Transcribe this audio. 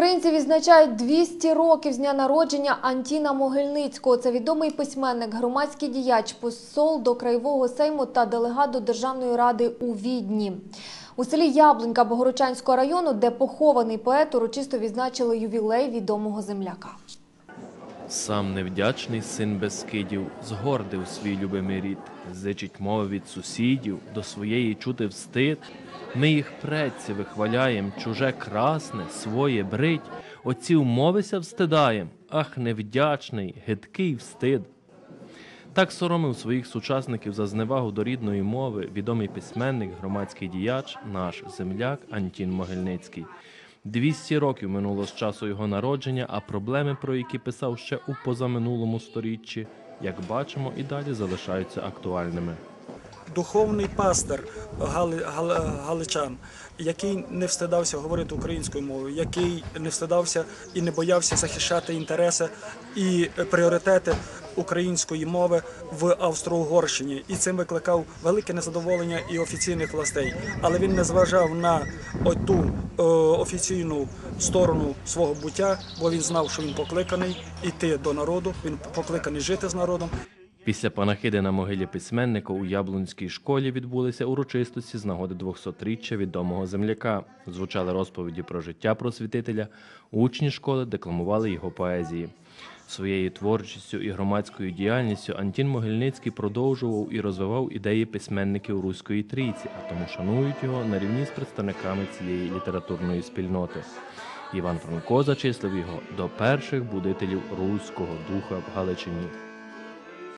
Українці відзначають 200 років з дня народження Антіна Могильницького. Це відомий письменник, громадський діяч, посол до краєвого сейму та делегат до Державної ради у Відні. У селі Яблунька Богородчанського району, де похований поет, урочисто відзначили ювілей відомого земляка. Сам невдячний син Бескидів згордив свій любимий рід, зичить мови від сусідів, до своєї чути встид. Ми їх предці вихваляєм, чуже красне, своє брить, отців мовися встидаєм, ах, невдячний, гидкий встид. Так соромив своїх сучасників за зневагу до рідної мови відомий письменник, громадський діяч, наш земляк Антін Могильницький. 200 років минуло з часу його народження, а проблеми, про які писав ще у позаминулому сторіччі, як бачимо, і далі залишаються актуальними. духовний пастир Гали, Гал- Галичан, який не встидався говорити українською мовою, який не встидався і не боявся захищати інтереси і пріоритети української мови в Австро-Угорщині, і цим викликав велике незадоволення і офіційних властей. Але він не зважав на ту е, офіційну сторону свого буття, бо він знав, що він покликаний іти до народу, він покликаний жити з народом. Після панахиди на могилі письменника у Яблунській школі відбулися урочистості з нагоди 200-річчя відомого земляка. Звучали розповіді про життя просвітителя. Учні школи декламували його поезії. Своєю творчістю і громадською діяльністю Антін Могильницький продовжував і розвивав ідеї письменників Руської трійці, а тому шанують його на рівні з представниками цієї літературної спільноти. Іван Франко зачислив його до перших будителів руського духа в Галичині.